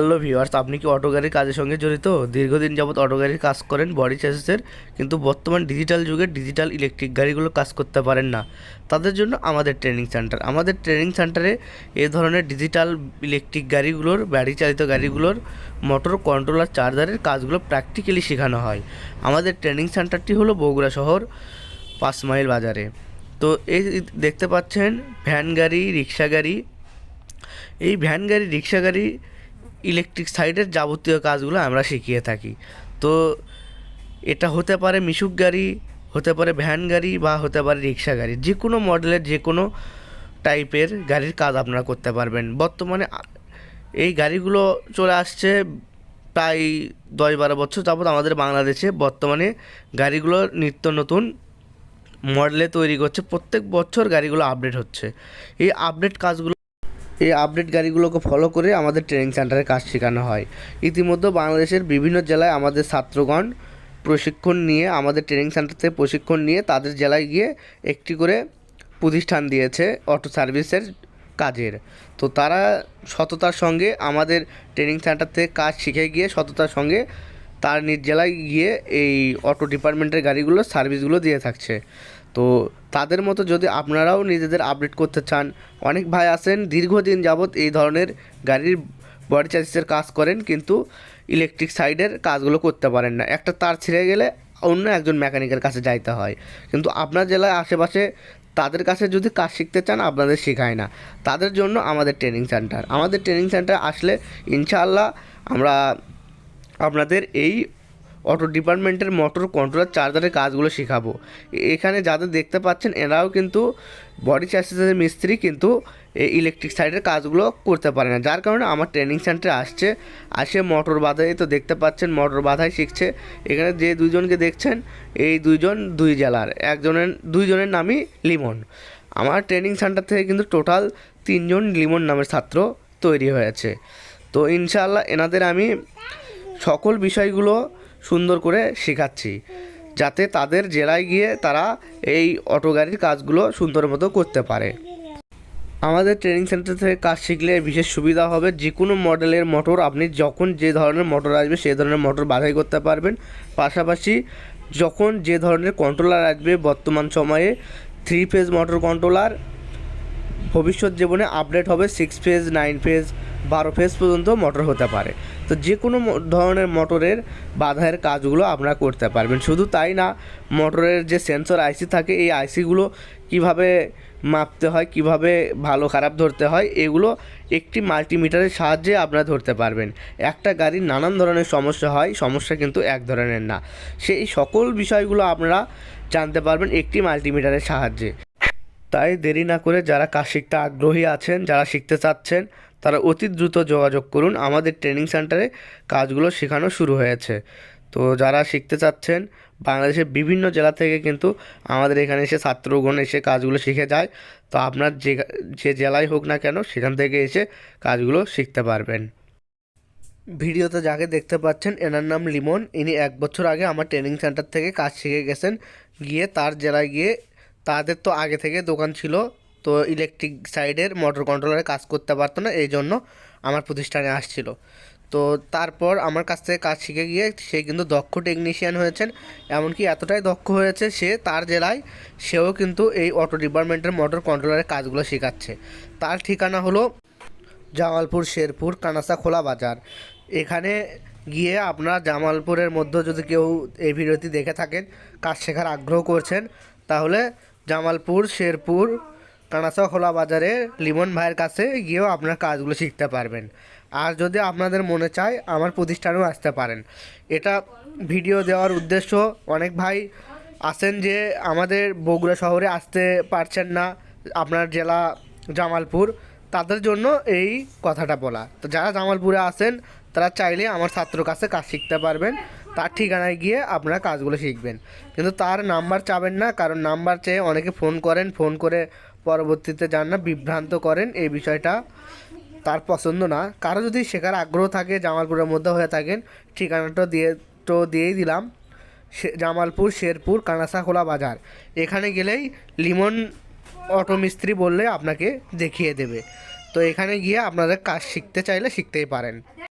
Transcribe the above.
Hello viewers, আপনি কি auto গাড়ির কাজের সঙ্গে জড়িত? দীর্ঘদিন যাবৎ অটো গাড়ির কাজ করেন বডি চ্যাসিসের কিন্তু বর্তমান ডিজিটাল যুগে ডিজিটাল ইলেকট্রিক গাড়িগুলো কাজ করতে পারেন না। তাদের জন্য আমাদের ট্রেনিং সেন্টার আমাদের ট্রেনিং সেন্টারে এ ধরনের ডিজিটাল ইলেকট্রিক গাড়িগুলোর ব্যাটারি চালিত গাড়িগুলোর মোটর কন্ট্রোলার চার্জারের কাজগুলো প্র্যাকটিক্যালি শেখানো হয়। আমাদের ট্রেনিং সেন্টারটি হলো বগুড়া শহর, পাঁচ মাইল বাজারে। তো এই দেখতে পাচ্ছেন, ভ্যান গাড়ি, রিক্সা গাড়ি। এই ভ্যান গাড়ি, রিক্সা গাড়ি ইলেকট্রিক সাইডের যাবতীয় কাজগুলো আমরা শিখিয়ে থাকি। তো এটা হতে পারে মিশুক গাড়ি, হতে পারে ভ্যান গাড়ি বা হতে পারে রিক্সা গাড়ি। যে কোনো মডেলের যে কোনো টাইপের গাড়ির কাজ আপনারা করতে পারবেন। বর্তমানে এই গাড়িগুলো চলে আসছে প্রায় দশ বারো বছর যাবত আমাদের বাংলাদেশে। বর্তমানে গাড়িগুলো নিত্য নতুন মডেলে তৈরি করছে। প্রত্যেক বছর গাড়িগুলো আপডেট হচ্ছে। এই আপডেট কাজগুলো এই আপডেট গাড়িগুলোকে ফলো করে আমাদের ট্রেনিং সেন্টারে কাজ শেখানো হয়। ইতিমধ্যে বাংলাদেশের বিভিন্ন জেলায় আমাদের ছাত্রগণ প্রশিক্ষণ নিয়ে, আমাদের ট্রেনিং সেন্টার থেকে প্রশিক্ষণ নিয়ে তাদের জেলায় গিয়ে একটি করে প্রতিষ্ঠান দিয়েছে অটো সার্ভিসের কাজের। তো তারা সততার সঙ্গে আমাদের ট্রেনিং সেন্টার থেকে কাজ শিখে গিয়ে সততার সঙ্গে তার নিজ জেলায় গিয়ে এই অটো ডিপার্টমেন্টের গাড়িগুলো সার্ভিসগুলো দিয়ে থাকছে। তো তাদের মতো যদি আপনারাও নিজেদের আপডেট করতে চান, অনেক ভাই আছেন, দীর্ঘদিন যাবৎ এই ধরনের গাড়ির বডি চার্জেসের কাজ করেন, কিন্তু ইলেকট্রিক সাইডের কাজগুলো করতে পারেন না। একটা তার ছিঁড়ে গেলে অন্য একজন মেকানিকের কাছে যাইতে হয়। কিন্তু আপনার জেলায় আশেপাশে তাদের কাছে যদি কাজ শিখতে চান, আপনাদের শেখায় না। তাদের জন্য আমাদের ট্রেনিং সেন্টার আমাদের ট্রেনিং সেন্টার আসলে ইনশাআল্লাহ আমরা আপনাদের এই অটো ডিপার্টমেন্টের মোটর কন্ট্রোলার চার্জারের কাজগুলো শেখাবো। এখানে যাদের দেখতে পাচ্ছেন, এরাও কিন্তু বডি চার্জেসের মিস্ত্রি, কিন্তু এই ইলেকট্রিক সাইডের কাজগুলো করতে পারে না। যার কারণে আমার ট্রেনিং সেন্টারে আসছে। আসে মোটর বাধাই তো দেখতে পাচ্ছেন, মোটর বাধাই শিখছে। এখানে যে দুইজনকে দেখছেন, এই দুইজন দুই জেলার। একজনের, দুইজনের নামই লিমন। আমার ট্রেনিং সেন্টার থেকে কিন্তু টোটাল তিনজন লিমন নামের ছাত্র তৈরি হয়েছে। তো ইনশাআল্লাহ এনাদের আমি সকল বিষয়গুলো সুন্দর করে শেখাচ্ছি। যাতে তাদের জেলায় গিয়ে তারা এই অটো গাড়ির কাজগুলো সুন্দর মতো করতে পারে। আমাদের ট্রেনিং সেন্টার থেকে কাজ শিখলে বিশেষ সুবিধা হবে। যে কোনো মডেলের মোটর আপনি যখন যে ধরনের মোটর আসবে, সেই ধরনের মোটর বাছাই করতে পারবেন। পাশাপাশি যখন যে ধরনের কন্ট্রোলার আসবে, বর্তমান সময়ে থ্রি ফেজ মোটর কন্ট্রোলার ভবিষ্যৎ জীবনে আপডেট হবে সিক্স ফেজ নাইন ফেজ বারো ফেজ পর্যন্ত মোটর হতে পারে। তো যে কোনো ধরনের মোটরের বাধায়ের কাজগুলো আপনারা করতে পারবেন। শুধু তাই না, মোটরের যে সেন্সর আইসি থাকে, এই আইসিগুলো কীভাবে মাপতে হয়, কীভাবে ভালো খারাপ ধরতে হয়, এগুলো একটি মাল্টিমিটারের সাহায্যে আপনারা ধরতে পারবেন। একটা গাড়ির নানান ধরনের সমস্যা হয়, সমস্যা কিন্তু এক ধরনের না। সেই সকল বিষয়গুলো আপনারা জানতে পারবেন একটি মাল্টিমিটারের সাহায্যে। তাই দেরি না করে যারা কাজ শিখতে আগ্রহী আছেন, যারা শিখতে চাচ্ছেন তারা অতি দ্রুত যোগাযোগ করুন। আমাদের ট্রেনিং সেন্টারে কাজগুলো শেখানো শুরু হয়েছে। তো যারা শিখতে চাচ্ছেন, বাংলাদেশের বিভিন্ন জেলা থেকে কিন্তু আমাদের এখানে এসে ছাত্রগণ এসে কাজগুলো শিখে যায়। তো আপনার যে যে জেলায় হোক না কেন সেখান থেকে এসে কাজগুলো শিখতে পারবেন। ভিডিওতে যাকে দেখতে পাচ্ছেন, এনার নাম লিমন। ইনি এক বছর আগে আমার ট্রেনিং সেন্টার থেকে কাজ শিখে গেছেন। গিয়ে তার জেলায় গিয়ে তাদের তো আগে থেকে দোকান ছিল। তো ইলেকট্রিক সাইডের মোটর কন্ট্রোলারে কাজ করতে পারতো না, এই জন্য আমার প্রতিষ্ঠানে আসছিল। তো তারপর আমার কাছ থেকে কাজ শিখে গিয়ে সে কিন্তু দক্ষ টেকনিশিয়ান হয়েছেন, এমনকি এতটাই দক্ষ হয়েছে সে তার জেলায় সেও কিন্তু এই অটো ডিপার্টমেন্টের মোটর কন্ট্রোলারের কাজগুলো শেখাচ্ছে। তার ঠিকানা হলো জামালপুর শেরপুর কানাসা খোলা বাজার। এখানে গিয়ে আপনারা জামালপুরের মধ্যে যদি কেউ এই ভিডিওটি দেখে থাকেন, কাজ শেখার আগ্রহ করছেন, তাহলে জামালপুর, শেরপুর কানাসা খোলা বাজারে লিমন ভাইয়ের কাছে গিয়েও আপনার কাজগুলো শিখতে পারবেন। আর যদি আপনাদের মনে চায়, আমার প্রতিষ্ঠানেও আসতে পারেন। এটা ভিডিও দেওয়ার উদ্দেশ্য, অনেক ভাই আছেন যে আমাদের বগুড়া শহরে আসতে পারছেন না, আপনার জেলা জামালপুর। তাদের জন্য এই কথাটা বলা। তো যারা জামালপুরে আছেন, তারা চাইলে আমার ছাত্র কাছে কাজ শিখতে পারবেন। তার ঠিকানায় গিয়ে আপনারা কাজগুলো শিখবেন। কিন্তু তার নাম্বার চাবেন না, কারণ নাম্বার চেয়ে অনেকে ফোন করেন, ফোন করে পরবর্তীতে যান না বিভ্রান্ত করেন এই বিষয়টা তার পছন্দ না। কারও যদি শেখার আগ্রহ থাকে, জামালপুরের মধ্যে হয়ে থাকেন, ঠিকানাটা দিয়ে, তো দিয়েই দিলাম। জামালপুর, শেরপুর কানাসাখোলা বাজার। এখানে গেলেই লিমন অটো মিস্ত্রি বললে আপনাকে দেখিয়ে দেবে। তো এখানে গিয়ে আপনাদের কাজ শিখতে চাইলে শিখতেই পারেন।